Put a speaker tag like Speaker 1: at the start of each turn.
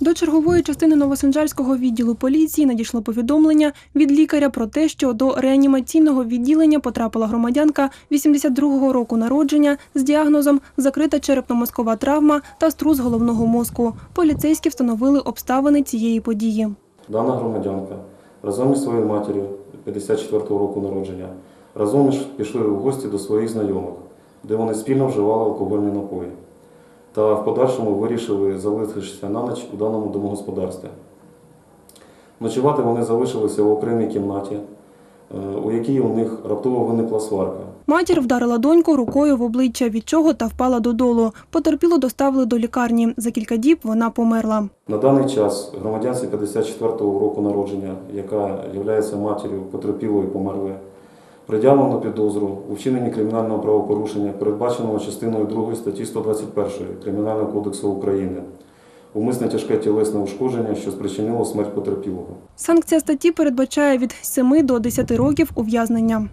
Speaker 1: До чергової частини Новосинджальського відділу поліції надійшло повідомлення від лікаря про те, що до реанімаційного відділення потрапила громадянка 82-го року народження з діагнозом закрита черепно-мозкова травма та струс головного мозку. Поліцейські встановили обставини цієї події.
Speaker 2: Дана громадянка разом із своєю матір'ю 54-го року народження разом пішли у гості до своїх знайомих, де вони спільно вживали алкогольні напої. Та в подальшому вирішили залишитися на ніч у даному домогосподарстві. Ночувати вони залишилися в окремій кімнаті, е, у якій у них раптово виникла сварка.
Speaker 1: Матір вдарила доньку рукою в обличчя, від чого та впала додолу. Потерпілу доставили до лікарні. За кілька діб вона померла.
Speaker 2: На даний час громадянці 54-го року народження, яка є матір'ю потерпілої померлої, приділено підозру у вчиненні кримінального правопорушення, передбаченого частиною 2 статті 121 Кримінального кодексу України. Умисне тяжке тілесне ушкодження, що спричинило смерть потерпілого.
Speaker 1: Санкція статті передбачає від 7 до 10 років ув'язнення.